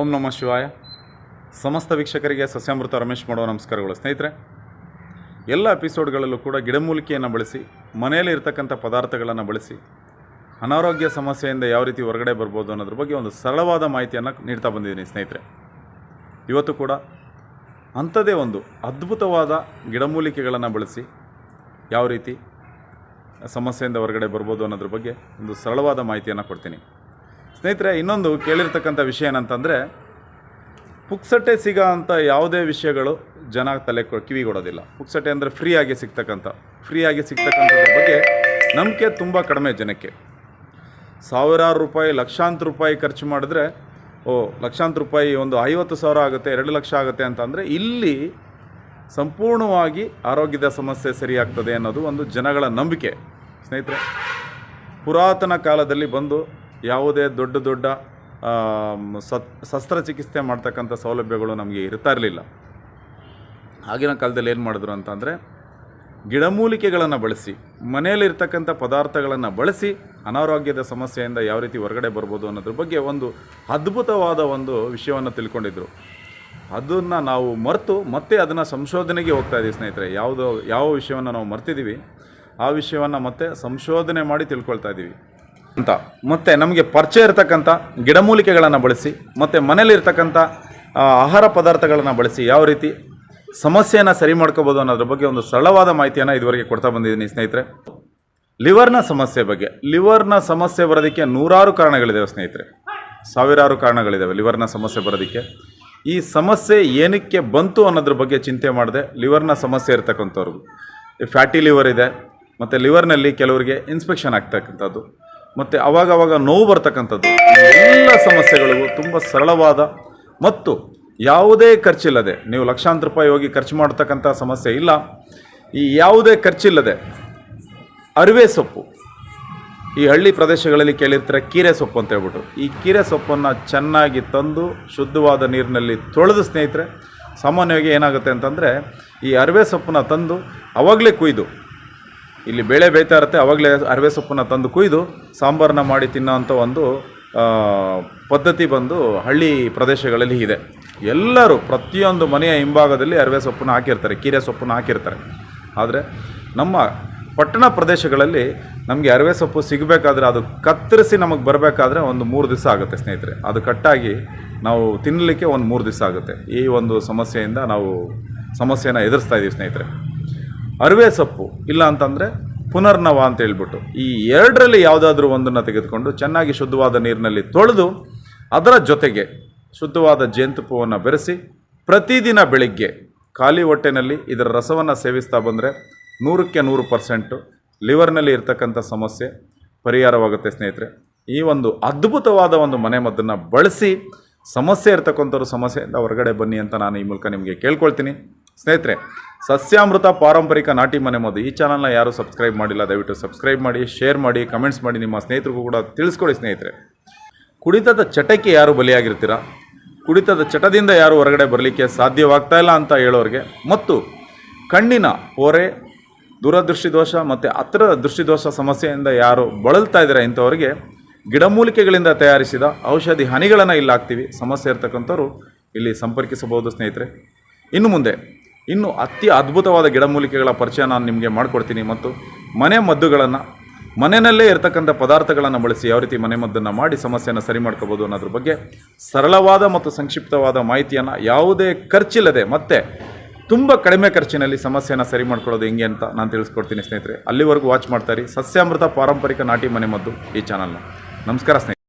ಓಂ ನಮಃ ಶಿವಾಯ. ಸಮಸ್ತ ವೀಕ್ಷಕರಿಗೆ ಸಸ್ಯಾಮೃತ ರಮೇಶ್ ಮಾಡೋ ನಮಸ್ಕಾರಗಳು ಸ್ನೇಹಿತರೆ. ಎಲ್ಲ ಎಪಿಸೋಡ್ಗಳಲ್ಲೂ ಕೂಡ ಗಿಡಮೂಲಿಕೆಯನ್ನು ಬಳಸಿ, ಮನೆಯಲ್ಲಿ ಇರ್ತಕ್ಕಂಥ ಪದಾರ್ಥಗಳನ್ನು ಬಳಸಿ, ಅನಾರೋಗ್ಯ ಸಮಸ್ಯೆಯಿಂದ ಯಾವ ರೀತಿ ಹೊರಗಡೆ ಬರ್ಬೋದು ಅನ್ನೋದ್ರ ಬಗ್ಗೆ ಒಂದು ಸರಳವಾದ ಮಾಹಿತಿಯನ್ನು ನೀಡ್ತಾ ಬಂದಿದ್ದೀನಿ ಸ್ನೇಹಿತರೆ. ಇವತ್ತು ಕೂಡ ಅಂಥದ್ದೇ ಒಂದು ಅದ್ಭುತವಾದ ಗಿಡಮೂಲಿಕೆಗಳನ್ನು ಬಳಸಿ, ಯಾವ ರೀತಿ ಸಮಸ್ಯೆಯಿಂದ ಹೊರಗಡೆ ಬರ್ಬೋದು ಅನ್ನೋದ್ರ ಬಗ್ಗೆ ಒಂದು ಸರಳವಾದ ಮಾಹಿತಿಯನ್ನು ಕೊಡ್ತೀನಿ. ಸ್ನೇಹಿತರೆ, ಇನ್ನೊಂದು ಕೇಳಿರ್ತಕ್ಕಂಥ ವಿಷಯ ಏನಂತಂದರೆ, ಪುಕ್ಸಟ್ಟೆ ಸಿಗೋ ಅಂಥ ಯಾವುದೇ ವಿಷಯಗಳು ಜನ ತಲೆ ಕೊ ಕಿವಿಗೊಡೋದಿಲ್ಲ ಪುಕ್ಸಟ್ಟೆ ಅಂದರೆ ಫ್ರೀಯಾಗಿ ಸಿಗ್ತಕ್ಕಂಥ ಫ್ರೀಯಾಗಿ ಸಿಗ್ತಕ್ಕಂಥದ್ರ ಬಗ್ಗೆ ನಂಬಿಕೆ ತುಂಬ ಕಡಿಮೆ ಜನಕ್ಕೆ. ಸಾವಿರಾರು ರೂಪಾಯಿ, ಲಕ್ಷಾಂತರ ರೂಪಾಯಿ ಖರ್ಚು ಮಾಡಿದ್ರೆ, ಓ, ಲಕ್ಷಾಂತರ ರೂಪಾಯಿ ಒಂದು ಐವತ್ತು ಸಾವಿರ ಆಗುತ್ತೆ, ಎರಡು ಲಕ್ಷ ಆಗುತ್ತೆ ಅಂತಂದರೆ ಇಲ್ಲಿ ಸಂಪೂರ್ಣವಾಗಿ ಆರೋಗ್ಯದ ಸಮಸ್ಯೆ ಸರಿಯಾಗ್ತದೆ ಅನ್ನೋದು ಒಂದು ಜನಗಳ ನಂಬಿಕೆ. ಸ್ನೇಹಿತರೆ, ಪುರಾತನ ಕಾಲದಲ್ಲಿ ಬಂದು ಯಾವುದೇ ದೊಡ್ಡ ದೊಡ್ಡ ಸತ್, ಶಸ್ತ್ರಚಿಕಿತ್ಸೆ ಮಾಡ್ತಕ್ಕಂಥ ಸೌಲಭ್ಯಗಳು ನಮಗೆ ಇರ್ತಾ ಇರಲಿಲ್ಲ. ಆಗಿನ ಕಾಲದಲ್ಲಿ ಏನು ಮಾಡಿದ್ರು ಅಂತಂದರೆ ಗಿಡಮೂಲಿಕೆಗಳನ್ನು ಬಳಸಿ, ಮನೆಯಲ್ಲಿರ್ತಕ್ಕಂಥ ಪದಾರ್ಥಗಳನ್ನು ಬಳಸಿ, ಅನಾರೋಗ್ಯದ ಸಮಸ್ಯೆಯಿಂದ ಯಾವ ರೀತಿ ಹೊರಗಡೆ ಬರ್ಬೋದು ಅನ್ನೋದ್ರ ಬಗ್ಗೆ ಒಂದು ಅದ್ಭುತವಾದ ಒಂದು ವಿಷಯವನ್ನು ತಿಳ್ಕೊಂಡಿದ್ರು. ಅದನ್ನು ನಾವು ಮರೆತು ಮತ್ತೆ ಅದನ್ನು ಸಂಶೋಧನೆಗೆ ಹೋಗ್ತಾ ಇದ್ದೀವಿ ಸ್ನೇಹಿತರೆ. ಯಾವುದೋ, ಯಾವ ವಿಷಯವನ್ನು ನಾವು ಮರ್ತಿದ್ದೀವಿ ಆ ವಿಷಯವನ್ನು ಮತ್ತೆ ಸಂಶೋಧನೆ ಮಾಡಿ ತಿಳ್ಕೊಳ್ತಾ ಇದ್ದೀವಿ ಅಂತ. ಮತ್ತು ನಮಗೆ ಪರಿಚಯ ಇರತಕ್ಕಂಥ ಗಿಡಮೂಲಿಕೆಗಳನ್ನು ಬಳಸಿ, ಮತ್ತು ಮನೇಲಿರ್ತಕ್ಕಂಥ ಆಹಾರ ಪದಾರ್ಥಗಳನ್ನು ಬಳಸಿ ಯಾವ ರೀತಿ ಸಮಸ್ಯೆಯನ್ನು ಸರಿ ಮಾಡ್ಕೋಬೋದು ಅನ್ನೋದ್ರ ಬಗ್ಗೆ ಒಂದು ಸರಳವಾದ ಮಾಹಿತಿಯನ್ನು ಇದುವರೆಗೆ ಕೊಡ್ತಾ ಬಂದಿದ್ದೀನಿ ಸ್ನೇಹಿತರೆ. ಲಿವರ್ನ ಸಮಸ್ಯೆ ಬಗ್ಗೆ. ಲಿವರ್ನ ಸಮಸ್ಯೆ ಬರೋದಕ್ಕೆ ನೂರಾರು ಕಾರಣಗಳಿದ್ದಾವೆ ಸ್ನೇಹಿತರೆ. ಸಾವಿರಾರು ಕಾರಣಗಳಿದ್ದಾವೆ ಲಿವರ್ನ ಸಮಸ್ಯೆ ಬರೋದಕ್ಕೆ. ಈ ಸಮಸ್ಯೆ ಏನಕ್ಕೆ ಬಂತು ಅನ್ನೋದ್ರ ಬಗ್ಗೆ ಚಿಂತೆ ಮಾಡದೆ ಲಿವರ್ನ ಸಮಸ್ಯೆ ಇರ್ತಕ್ಕಂಥವ್ರು. ಫ್ಯಾಟಿ ಲಿವರ್ ಇದೆ, ಮತ್ತು ಲಿವರ್ನಲ್ಲಿ ಕೆಲವರಿಗೆ ಇನ್ಸ್ಪೆಕ್ಷನ್ ಆಗ್ತಕ್ಕಂಥದ್ದು. ಮತ್ತು ಅವಾಗವಾಗ ನೋವು ಬರ್ತಕ್ಕಂಥದ್ದು. ಎಲ್ಲ ಸಮಸ್ಯೆಗಳಿಗೂ ತುಂಬ ಸರಳವಾದ ಮತ್ತು ಯಾವುದೇ ಖರ್ಚಿಲ್ಲದೆ, ನೀವು ಲಕ್ಷಾಂತರ ರೂಪಾಯಿ ಹೋಗಿ ಖರ್ಚು ಮಾಡ್ತಕ್ಕಂಥ ಸಮಸ್ಯೆ ಇಲ್ಲ. ಈ ಯಾವುದೇ ಖರ್ಚಿಲ್ಲದೆ ಅರಿವೆ ಸೊಪ್ಪು. ಈ ಹಳ್ಳಿ ಪ್ರದೇಶಗಳಲ್ಲಿ ಕೇಳಿರ್ತಾರೆ ಕೀರೆ ಸೊಪ್ಪು ಅಂತ ಹೇಳ್ಬಿಟ್ಟು. ಈ ಕೀರೆ ಸೊಪ್ಪನ್ನು ಚೆನ್ನಾಗಿ ತಂದು ಶುದ್ಧವಾದ ನೀರಿನಲ್ಲಿ ತೊಳೆದು ಸ್ನೇಹಿತರೆ, ಸಾಮಾನ್ಯವಾಗಿ ಏನಾಗುತ್ತೆ ಅಂತಂದರೆ ಈ ಅರಿವೆ ಸೊಪ್ಪನ್ನ ತಂದು ಅವಾಗಲೇ ಕುಯ್ದು ಇಲ್ಲಿ ಬೇಳೆ ಬೇಯ್ತಾ ಇರುತ್ತೆ. ಅವಾಗಲೇ ಅರಿವೆ ಸೊಪ್ಪನ್ನ ತಂದು ಕುಯ್ದು ಸಾಂಬಾರನ್ನ ಮಾಡಿ ತಿನ್ನೋವಂಥ ಒಂದು ಪದ್ಧತಿ ಬಂದು ಹಳ್ಳಿ ಪ್ರದೇಶಗಳಲ್ಲಿ ಇದೆ. ಎಲ್ಲರೂ ಪ್ರತಿಯೊಂದು ಮನೆಯ ಹಿಂಭಾಗದಲ್ಲಿ ಅರವೆ ಸೊಪ್ಪನ್ನು ಹಾಕಿರ್ತಾರೆ, ಕೀರೆ ಸೊಪ್ಪನ್ನು ಹಾಕಿರ್ತಾರೆ. ಆದರೆ ನಮ್ಮ ಪಟ್ಟಣ ಪ್ರದೇಶಗಳಲ್ಲಿ ನಮಗೆ ಅರವೆ ಸೊಪ್ಪು ಸಿಗಬೇಕಾದ್ರೆ ಅದು ಕತ್ತರಿಸಿ ನಮಗೆ ಬರಬೇಕಾದ್ರೆ ಒಂದು ಮೂರು ದಿವಸ ಆಗುತ್ತೆ ಸ್ನೇಹಿತರೆ. ಅದು ಕಟ್ಟಾಗಿ ನಾವು ತಿನ್ನಲಿಕ್ಕೆ ಒಂದು ಮೂರು ದಿವಸ ಆಗುತ್ತೆ. ಈ ಒಂದು ಸಮಸ್ಯೆಯಿಂದ ನಾವು ಸಮಸ್ಯೆನ ಎದುರಿಸ್ತಾ ಇದ್ದೀವಿ ಸ್ನೇಹಿತರೆ. ಅರಿವೆ ಸೊಪ್ಪು. ಇಲ್ಲ ಅಂತಂದರೆ ಪುನರ್ನವ ಅಂತ ಹೇಳ್ಬಿಟ್ಟು. ಈ ಎರಡರಲ್ಲಿ ಯಾವುದಾದ್ರೂ ಒಂದನ್ನು ತೆಗೆದುಕೊಂಡು ಚೆನ್ನಾಗಿ ಶುದ್ಧವಾದ ನೀರಿನಲ್ಲಿ ತೊಳೆದು ಅದರ ಜೊತೆಗೆ ಶುದ್ಧವಾದ ಜೇನುತುಪ್ಪವನ್ನು ಬೆರೆಸಿ ಪ್ರತಿದಿನ ಬೆಳಿಗ್ಗೆ ಖಾಲಿ ಹೊಟ್ಟೆನಲ್ಲಿ ಇದರ ರಸವನ್ನು ಸೇವಿಸ್ತಾ ಬಂದರೆ ನೂರಕ್ಕೆ ನೂರು ಪರ್ಸೆಂಟು ಲಿವರ್ನಲ್ಲಿ ಇರ್ತಕ್ಕಂಥ ಸಮಸ್ಯೆ ಪರಿಹಾರವಾಗುತ್ತೆ ಸ್ನೇಹಿತರೆ. ಈ ಒಂದು ಅದ್ಭುತವಾದ ಒಂದು ಮನೆಮದ್ದನ್ನು ಬಳಸಿ ಸಮಸ್ಯೆ ಇರ್ತಕ್ಕಂಥವ್ರು ಸಮಸ್ಯೆಯಿಂದ ಹೊರಗಡೆ ಬನ್ನಿ ಅಂತ ನಾನು ಈ ಮೂಲಕ ನಿಮಗೆ ಕೇಳ್ಕೊಳ್ತೀನಿ. ಸ್ನೇಹಿತರೆ, ಸಸ್ಯಾಮೃತ ಪಾರಂಪರಿಕ ನಾಟಿ ಮನೆ ಮದ್ದು. ಈ ಚಾನಲ್ನ ಯಾರು ಸಬ್ಸ್ಕ್ರೈಬ್ ಮಾಡಿಲ್ಲ, ದಯವಿಟ್ಟು ಸಬ್ಸ್ಕ್ರೈಬ್ ಮಾಡಿ, ಶೇರ್ ಮಾಡಿ, ಕಮೆಂಟ್ಸ್ ಮಾಡಿ, ನಿಮ್ಮ ಸ್ನೇಹಿತರಿಗೂ ಕೂಡ ತಿಳಿಸ್ಕೊಡಿ ಸ್ನೇಹಿತರೆ. ಕುಡಿತದ ಚಟಕ್ಕೆ ಯಾರು ಬಲಿಯಾಗಿರ್ತೀರಾ? ಕುಡಿತದ ಚಟದಿಂದ ಯಾರು ಹೊರಗಡೆ ಬರಲಿಕ್ಕೆ ಸಾಧ್ಯವಾಗ್ತಾ ಇಲ್ಲ ಅಂತ ಹೇಳೋರಿಗೆ. ಮತ್ತು ಕಣ್ಣಿನ ಪೊರೆ, ದೂರದೃಷ್ಟಿದೋಷ ಮತ್ತು ಹತ್ತಿರ ದೃಷ್ಟಿದೋಷ ಸಮಸ್ಯೆಯಿಂದ ಯಾರು ಬಳಲ್ತಾ ಇದ್ದಾರೆ ಇಂಥವರಿಗೆ ಗಿಡಮೂಲಿಕೆಗಳಿಂದ ತಯಾರಿಸಿದ ಔಷಧಿ ಹನಿಗಳನ್ನು ಇಲ್ಲಿ ಹಾಕ್ತೀವಿ ಸಮಸ್ಯೆ ಇರ್ತಕ್ಕಂಥವ್ರು ಇಲ್ಲಿ ಸಂಪರ್ಕಿಸಬಹುದು ಸ್ನೇಹಿತರೆ. ಇನ್ನು ಮುಂದೆ ಇನ್ನು ಅತಿ ಅದ್ಭುತವಾದ ಗಿಡಮೂಲಿಕೆಗಳ ಪರಿಚಯ ನಾನು ನಿಮಗೆ ಮಾಡಿಕೊಡ್ತೀನಿ ಮತ್ತು ಮನೆ ಮದ್ದುಗಳನ್ನು, ಮನೆಯಲ್ಲೇ ಇರತಕ್ಕಂಥ ಪದಾರ್ಥಗಳನ್ನು ಬಳಸಿ ಯಾವ ರೀತಿ ಮನೆಮದ್ದನ್ನು ಮಾಡಿ ಸಮಸ್ಯೆಯನ್ನು ಸರಿ ಮಾಡ್ಕೋಬೋದು ಅನ್ನೋದ್ರ ಬಗ್ಗೆ ಸರಳವಾದ ಮತ್ತು ಸಂಕ್ಷಿಪ್ತವಾದ ಮಾಹಿತಿಯನ್ನು ಯಾವುದೇ ಖರ್ಚಿಲ್ಲದೆ ಮತ್ತು ತುಂಬ ಕಡಿಮೆ ಖರ್ಚಿನಲ್ಲಿ ಸಮಸ್ಯೆಯನ್ನು ಸರಿ ಮಾಡ್ಕೊಳ್ಳೋದು ಹೆಂಗೆ ಅಂತ ನಾನು ತಿಳಿಸ್ಕೊಡ್ತೀನಿ ಸ್ನೇಹಿತರೆ. ಅಲ್ಲಿವರೆಗೂ ವಾಚ್ ಮಾಡ್ತಾರೆ ಸಸ್ಯಾಮೃತ ಪಾರಂಪರಿಕ ನಾಟಿ ಮನೆ ಮದ್ದು ಈ ಚಾನಲ್ನ ನಮಸ್ಕಾರ ಸ್ನೇಹಿತರೆ.